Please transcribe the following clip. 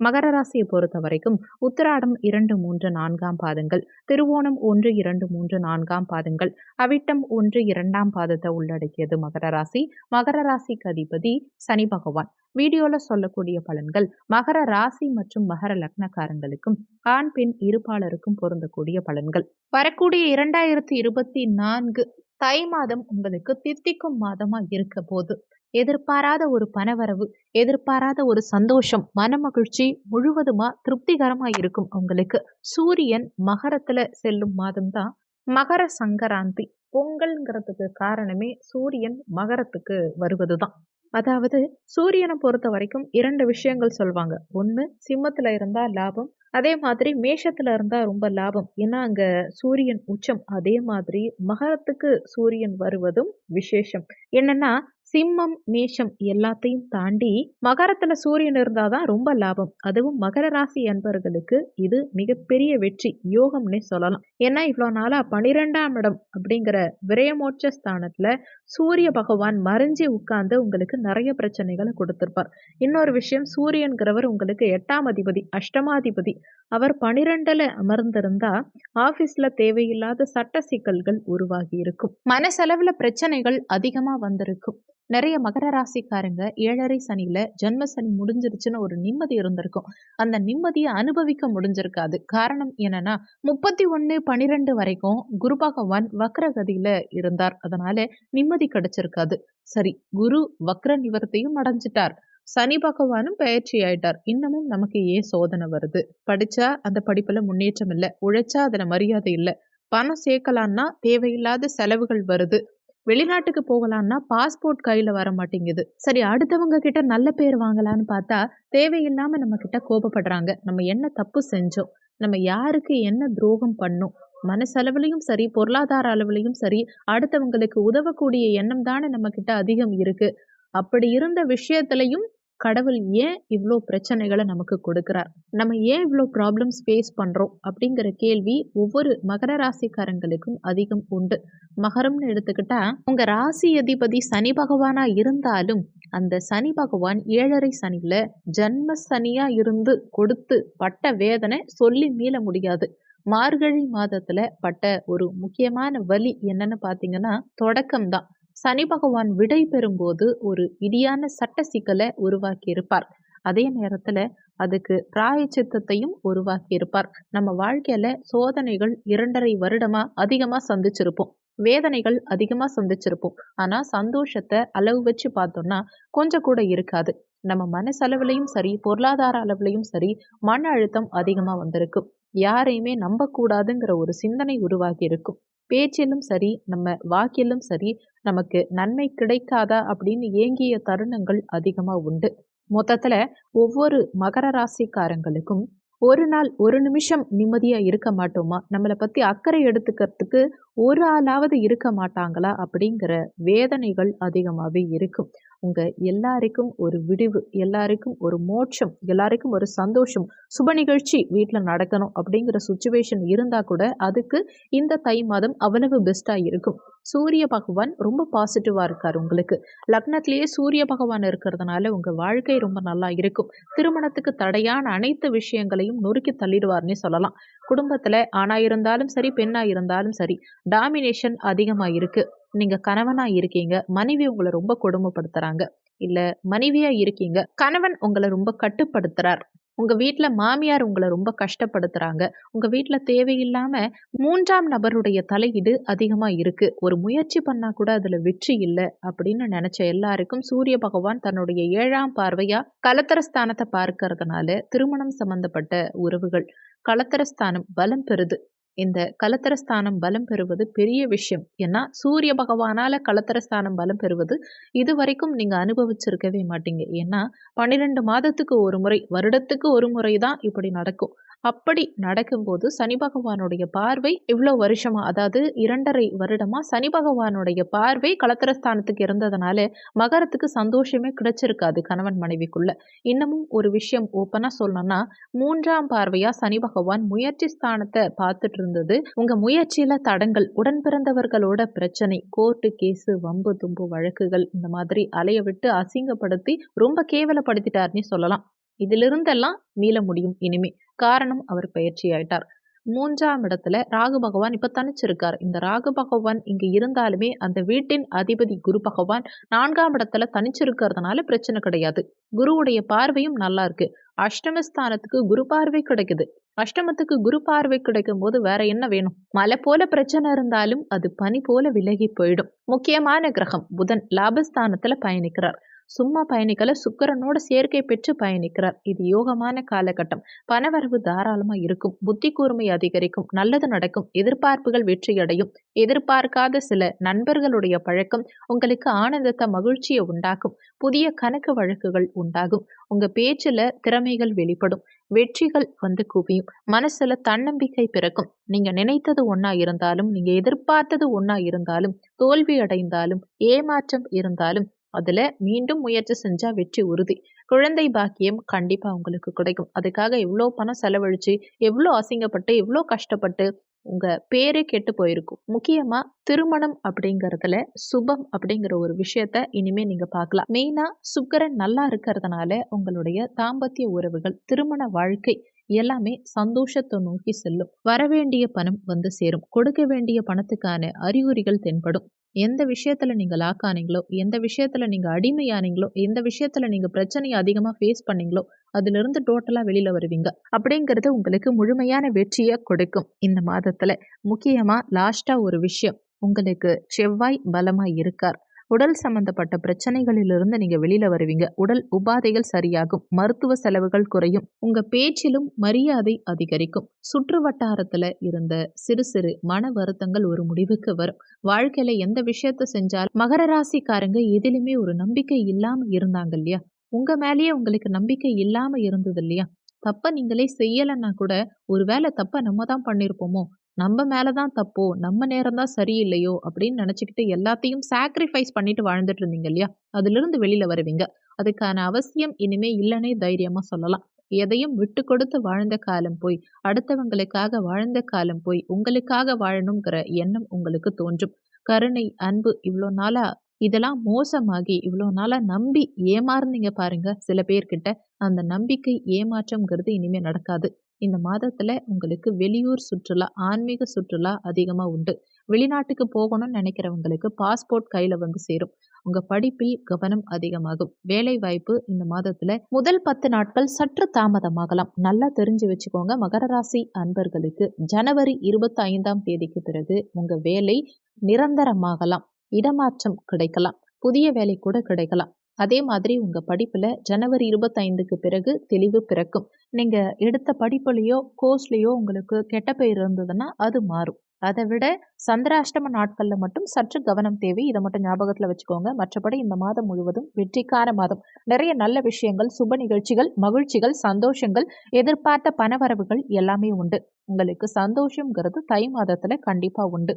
மகர ராசியை பொறுத்த வரைக்கும் உத்திராடம் இரண்டு மூன்று நான்காம் பாதங்கள் திருவோணம் ஒன்று இரண்டு மூன்று நான்காம் பாதங்கள் அவிட்டம் ஒன்று இரண்டாம் பாதத்தை உள்ளடக்கியது மகர ராசி. மகர ராசிக்கு அதிபதி சனி பகவான். வீடியோல சொல்லக்கூடிய பலன்கள் மகர ராசி மற்றும் மகர லக்னக்காரங்களுக்கும் ஆண் பெண் இருபாளருக்கும் பொருந்தக்கூடிய பலன்கள். வரக்கூடிய இரண்டாயிரத்தி இருபத்தி நான்கு தை மாதம் உங்களுக்கு தித்திக்கும் மாதமா இருக்க போது எதிர்பாராத ஒரு பணவரவு எதிர்பாராத ஒரு சந்தோஷம் மனமகிழ்ச்சி முழுவதுமா திருப்திகரமா இருக்கும் உங்களுக்கு. சூரியன் மகரத்துல செல்லும் மாதம்தான் மகர சங்கராந்தி. பொங்கல்ங்கிறதுக்கு காரணமே சூரியன் மகரத்துக்கு வருவது தான் அதாவது சூரியனை பொறுத்த வரைக்கும் இரண்டு விஷயங்கள் சொல்லுவாங்க ஒன்று சிம்மத்தில் இருந்தால் லாபம் அதே மாதிரி மேஷத்தில் இருந்தால் ரொம்ப லாபம். ஏன்னா அங்கே சூரியன் உச்சம் அதே மாதிரி மகரத்துக்கு சூரியன் வருவதும் விசேஷம். என்னன்னா சிம்மம் மேஷம் எல்லாத்தையும் தாண்டி மகரத்துல சூரியன் இருந்தாதான் ரொம்ப லாபம். அதுவும் மகர ராசி அன்பர்களுக்கு இது மிகப்பெரிய வெற்றி யோகம்னே சொல்லலாம். ஏன்னா இவ்வளோ நாளா பனிரெண்டாம் இடம் அப்படிங்கிற விரயமோட்ச ஸ்தானத்துல சூரிய பகவான் மறைஞ்சி உட்கார்ந்து உங்களுக்கு நிறைய பிரச்சனைகளை கொடுத்திருப்பார். இன்னொரு விஷயம் சூரியன்கிறவர் உங்களுக்கு எட்டாம் அதிபதி அஷ்டமாதிபதி. அவர் பனிரெண்டுல அமர்ந்திருந்தா ஆபீஸ்ல தேவையில்லாத சட்ட சிக்கல்கள் உருவாகி இருக்கும். மனசெலவுல பிரச்சனைகள் அதிகமா வந்திருக்கும். நிறைய மகர ராசிக்காரங்க ஏழரை சனியில ஜென்ம சனி முடிஞ்சிருச்சுன்னு ஒரு நிம்மதி இருந்திருக்கும். அந்த நிம்மதியை அனுபவிக்க முடிஞ்சிருக்காது. காரணம் என்னன்னா முப்பத்தி ஒன்று பனிரெண்டு வரைக்கும் குரு பகவான் வக்ரகதியில இருந்தார். அதனால நிம்மதி கிடைச்சிருக்காது. சரி குரு வக்ர நிவர்த்தியும் அடைஞ்சிட்டார். சனி பகவானும் பயிற்சி ஆயிட்டார். இன்னமும் நமக்கு ஏன் சோதனை வருது? படிச்சா அந்த படிப்புல முன்னேற்றம் இல்லை. உழைச்சா அதுல மரியாதை இல்லை. பணம் சேர்க்கலான்னா தேவையில்லாத செலவுகள் வருது. வெளிநாட்டுக்கு போகலான்னா பாஸ்போர்ட் கையில் வர மாட்டேங்குது. சரி அடுத்தவங்க கிட்ட நல்ல பேர் வாங்கலான்னு பார்த்தா தேவையில்லாம நம்ம கிட்ட கோபப்படுறாங்க. நம்ம என்ன தப்பு செஞ்சோம்? நம்ம யாருக்கு என்ன துரோகம் பண்ணோம்? மனசளவுலையும் சரி பொருளாதார அளவுலையும் சரி அடுத்தவங்களுக்கு உதவக்கூடிய எண்ணம் தானே நம்ம கிட்ட அதிகம் இருக்கு. அப்படி இருந்த விஷயத்திலையும் கடவுள் ஏன் இவ்வளோ பிரச்சனைகளை நமக்கு கொடுக்குறார்? நம்ம ஏன் இவ்வளோ ப்ராப்ளம்ஸ் ஃபேஸ் பண்ணுறோம் அப்படிங்கிற கேள்வி ஒவ்வொரு மகர ராசிக்காரங்களுக்கும் அதிகம் உண்டு. மகரம்னு எடுத்துக்கிட்டா உங்கள் ராசி அதிபதி சனி பகவானா இருந்தாலும் அந்த சனி பகவான் ஏழரை சனியில் ஜன்ம சனியாக இருந்து கொடுத்து பட்ட வேதனை சொல்லி மீள முடியாது. மார்கழி மாதத்தில் பட்ட ஒரு முக்கியமான வலி என்னன்னு பார்த்தீங்கன்னா தொடக்கம்தான். சனி பகவான் விடை பெறும்போது ஒரு இடியான சட்ட சிக்கலை உருவாக்கி இருப்பார் அதே நேரத்துல அதுக்கு பிராயச்சித்தத்தையும் உருவாக்கி இருப்பார் நம்ம வாழ்க்கையில சோதனைகள் இரண்டரை வருடமா அதிகமா சந்திச்சிருப்போம். வேதனைகள் அதிகமா சந்திச்சிருப்போம். ஆனா சந்தோஷத்தை அளவு வச்சு பார்த்தோம்னா கொஞ்சம் கூட இருக்காது. நம்ம மனசளவுலையும் சரி பொருளாதார அளவுலையும் சரி மன அழுத்தம் அதிகமா வந்திருக்கும். யாரையுமே நம்பக்கூடாதுங்கிற ஒரு சிந்தனை உருவாகி இருக்கும் பேச்சிலும் சரி நம்ம வாக்கிலும் சரி நமக்கு நன்மை கிடைக்காதா அப்படின்னு ஏங்கிய தருணங்கள் அதிகமாக உண்டு. மொத்தத்தில் ஒவ்வொரு மகர ராசிக்காரங்களுக்கும் ஒரு நாள் ஒரு நிமிஷம் நிம்மதியாக இருக்க மாட்டோமா? நம்மளை பற்றி அக்கறை எடுத்துக்கிறதுக்கு ஒரு ஆளாவது இருக்க மாட்டாங்களா? அப்படிங்கிற வேதனைகள் அதிகமாகவே இருக்கும். உங்கள் எல்லாருக்கும் ஒரு விடிவு எல்லாருக்கும் ஒரு மோட்சம் எல்லாருக்கும் ஒரு சந்தோஷம் சுப நிகழ்ச்சி வீட்டில் நடக்கணும் அப்படிங்கிற சுச்சுவேஷன் இருந்தால் கூட அதுக்கு இந்த தை மாதம் அவ்வளவு பெஸ்ட்டாக இருக்கும். சூரிய பகவான் ரொம்ப பாசிட்டிவாக இருக்கார் உங்களுக்கு. லக்னத்திலேயே சூரிய பகவான் இருக்கிறதுனால உங்கள் வாழ்க்கை ரொம்ப நல்லா இருக்கும். திருமணத்துக்கு தடையான அனைத்து விஷயங்களையும் நொறுக்கி தள்ளிடுவார்னே சொல்லலாம். குடும்பத்தில் ஆணாக இருந்தாலும் சரி பெண்ணாக இருந்தாலும் சரி டாமினேஷன் அதிகமாக இருக்குது நீங்கள் கணவனாக இருக்கீங்க மனைவி உங்களை ரொம்ப கொடுமைப்படுத்துகிறாங்க இல்லை மனைவியாக இருக்கீங்க கணவன் உங்களை ரொம்ப கட்டுப்படுத்துகிறார் உங்கள் வீட்டில் மாமியார் உங்களை ரொம்ப கஷ்டப்படுத்துகிறாங்க உங்கள் வீட்டில் தேவையில்லாமல் மூன்றாம் நபருடைய தலையீடு அதிகமாக இருக்குது ஒரு முயற்சி பண்ணால் கூட அதில் வெற்றி இல்லை அப்படின்னு நினச்ச எல்லாருக்கும் சூரிய பகவான் தன்னுடைய ஏழாம் பார்வையாக கலத்தரஸ்தானத்தை பார்க்கறதுனால திருமணம் சம்பந்தப்பட்ட உறவுகள். கலத்தரஸ்தானம் பலம் பெறுது. இந்த கலத்தரஸ்தானம் பலம் பெறுவது பெரிய விஷயம். ஏன்னா சூரிய பகவானால கலத்தரஸ்தானம் பலம் பெறுவது இது வரைக்கும் நீங்க அனுபவிச்சிருக்கவே மாட்டீங்க. ஏன்னா பன்னிரெண்டு மாதத்துக்கு ஒரு முறை வருடத்துக்கு ஒரு முறை தான் இப்படி நடக்கும். அப்படி நடக்கும்போது சனி பகவானுடைய பார்வை இவ்வளோ வருஷமா அதாவது இரண்டரை வருடமா சனி பகவானுடைய பார்வை கலத்திரஸ்தானத்துக்கு இருந்ததுனால மகரத்துக்கு சந்தோஷமே கிடைச்சிருக்காது கணவன் மனைவிக்குள்ள. இன்னமும் ஒரு விஷயம் ஓப்பனா சொல்லணும்னா மூன்றாம் பார்வையா சனி பகவான் முயற்சி ஸ்தானத்தை பார்த்துட்டு இருந்தது. உங்க முயற்சியில தடங்கள் உடன் பிறந்தவர்களோட பிரச்சனை கோர்ட்டு கேஸு வம்பு தும்பு வழக்குகள் இந்த மாதிரி அலைய விட்டு அசிங்கப்படுத்தி ரொம்ப கேவலப்படுத்திட்டாருன்னு சொல்லலாம். இதிலிருந்தெல்லாம் மீள முடியும் இனிமே. காரணம் அவர் பயிற்சி ஆயிட்டார் மூன்றாம் இடத்துல ராகு பகவான் இப்ப தனிச்சிருக்கார். இந்த ராகு பகவான் இங்க இருந்தாலுமே அந்த வீட்டின் அதிபதி குரு பகவான் நான்காம் இடத்துல தனிச்சிருக்கிறதுனால பிரச்சனை கிடையாது. குருவுடைய பார்வையும் நல்லா இருக்கு. அஷ்டமஸ்தானத்துக்கு குரு பார்வை கிடைக்குது. அஷ்டமத்துக்கு குரு பார்வை கிடைக்கும் போது வேற என்ன வேணும்? மலை போல பிரச்சனை இருந்தாலும் அது பனி போல விலகி போயிடும். முக்கியமான கிரகம் புதன் லாபஸ்தானத்துல பயணிக்கிறார். சும்மா பயணிக்கல சுக்கரனோட சேர்க்கை பெற்று பயணிக்கிறார். இது யோகமான காலகட்டம். பணவரவு தாராளமா இருக்கும். புத்தி கூர்மை அதிகரிக்கும். நல்லது நடக்கும். எதிர்பார்ப்புகள் வெற்றியடையும். எதிர்பார்க்காத சில நண்பர்களுடைய பழக்கம் உங்களுக்கு ஆனந்தத்தை மகிழ்ச்சியை உண்டாக்கும். புதிய கணக்கு வழக்குகள் உண்டாகும். உங்க பேச்சுல திறமைகள் வெளிப்படும். வெற்றிகள் வந்து குவியும். மனசுல தன்னம்பிக்கை பிறக்கும். நீங்க நினைத்தது ஒன்னா இருந்தாலும் நீங்க எதிர்பார்த்தது ஒன்னா இருந்தாலும் தோல்வி அடைந்தாலும் ஏமாற்றம் இருந்தாலும் அதில் மீண்டும் முயற்சி செஞ்சால் வெற்றி உறுதி. குழந்தை பாக்கியம் கண்டிப்பாக உங்களுக்கு கிடைக்கும். அதுக்காக எவ்வளோ பணம் செலவழித்து எவ்வளோ அசிங்கப்பட்டு எவ்வளோ கஷ்டப்பட்டு உங்கள் பேரே கெட்டு போயிருக்கும். முக்கியமாக திருமணம் அப்படிங்கிறதுல சுபம் அப்படிங்கிற ஒரு விஷயத்த இனிமே நீங்கள் பார்க்கலாம். மெயினாக சுக்கரன் நல்லா இருக்கிறதுனால உங்களுடைய தாம்பத்திய உறவுகள் திருமண வாழ்க்கை எல்லாமே சந்தோஷத்தை நோக்கி செல்லும். வரவேண்டிய பணம் வந்து சேரும். கொடுக்க வேண்டிய பணத்துக்கான அறிகுறிகள் தென்படும். எந்த விஷயத்துல நீங்க லாக் ஆனீங்களோ எந்த விஷயத்துல நீங்க அடிமையானீங்களோ எந்த விஷயத்துல நீங்க பிரச்சனையை அதிகமா ஃபேஸ் பண்ணீங்களோ அதுல இருந்து டோட்டலா வெளியில வருவீங்க. அப்படிங்கிறது உங்களுக்கு முழுமையான வெற்றியை கொடுக்கும். இந்த மாதத்துல முக்கியமா லாஸ்டா ஒரு விஷயம் உங்களுக்கு செவ்வாய் பலமா இருக்கார். உடல் சம்பந்தப்பட்ட பிரச்சனைகளிலிருந்து நீங்க வெளியில வருவீங்க. உடல் உபாதைகள் சரியாகும். மருத்துவ செலவுகள் குறையும். உங்க பேச்சிலும் மரியாதை அதிகரிக்கும். சுற்று வட்டாரத்துல இருந்த சிறு சிறு மன வருத்தங்கள் ஒரு முடிவுக்கு வரும். வாழ்க்கையில எந்த விஷயத்த செஞ்சாலும் மகர ராசிக்காரங்க எதிலுமே ஒரு நம்பிக்கை இல்லாம இருந்தாங்க இல்லையா? உங்க மேலேயே உங்களுக்கு நம்பிக்கை இல்லாம இருந்தது இல்லையா? தப்ப நீங்களே செய்யலைன்னா கூட ஒருவேளை தப்ப நம்ம தான் பண்ணியிருப்போமோ நம்ம மேலதான் தப்போ நம்ம நேரம் தான் சரியில்லையோ அப்படின்னு நினைச்சுக்கிட்டு எல்லாத்தையும் சாக்ரிஃபைஸ் பண்ணிட்டு வாழ்ந்துட்டு இருந்தீங்க இல்லையா? அதிலிருந்து வெளியில வருவீங்க. அதுக்கான அவசியம் இனிமே இல்லைன்னே தைரியமா சொல்லலாம். எதையும் விட்டு கொடுத்து வாழ்ந்த காலம் போய் அடுத்தவங்களுக்காக வாழ்ந்த காலம் போய் உங்களுக்காக வாழணுங்கிற எண்ணம் உங்களுக்கு தோன்றும். கருணை அன்பு இவ்வளோ நாளா இதெல்லாம் மோசமாகி இவ்வளோ நாளா நம்பி ஏமாறுனீங்க பாருங்க சில பேர்கிட்ட. அந்த நம்பிக்கை ஏமாற்றம்ங்கிறது இனிமே நடக்காது. இந்த மாதத்தில் உங்களுக்கு வெளியூர் சுற்றுலா ஆன்மீக சுற்றுலா அதிகமாக உண்டு. வெளிநாட்டுக்கு போகணும்னு நினைக்கிறவங்களுக்கு பாஸ்போர்ட் கையில் வந்து சேரும். உங்கள் படிப்பில் கவனம் அதிகமாகும். வேலை வாய்ப்பு இந்த மாதத்தில் முதல் பத்து நாட்கள் சற்று தாமதமாகலாம். நல்லா தெரிஞ்சு வச்சுக்கோங்க. மகர ராசி அன்பர்களுக்கு ஜனவரி இருபத்தி ஐந்தாம் தேதிக்கு பிறகு உங்கள் வேலை நிரந்தரமாகலாம். இடமாற்றம் கிடைக்கலாம். புதிய வேலை கூட கிடைக்கலாம். அதே மாதிரி உங்கள் படிப்பில் ஜனவரி இருபத்தைந்துக்கு பிறகு தெளிவு பிறக்கும். நீங்கள் எடுத்த படிப்புலேயோ கோர்ஸ்லேயோ உங்களுக்கு கெட்ட பெயர் இருந்ததுன்னா அது மாறும். அதை விட சந்திராஷ்டம நாட்களில் மட்டும் சற்று கவனம் தேவை. இதை மட்டும் ஞாபகத்தில் வச்சுக்கோங்க. மற்றபடி இந்த மாதம் முழுவதும் வெற்றிக்கார மாதம். நிறைய நல்ல விஷயங்கள் சுப நிகழ்ச்சிகள் மகிழ்ச்சிகள் சந்தோஷங்கள் எதிர்பார்த்த பணவரவுகள் எல்லாமே உண்டு. உங்களுக்கு சந்தோஷங்கிறது தை மாதத்தில் கண்டிப்பாக உண்டு.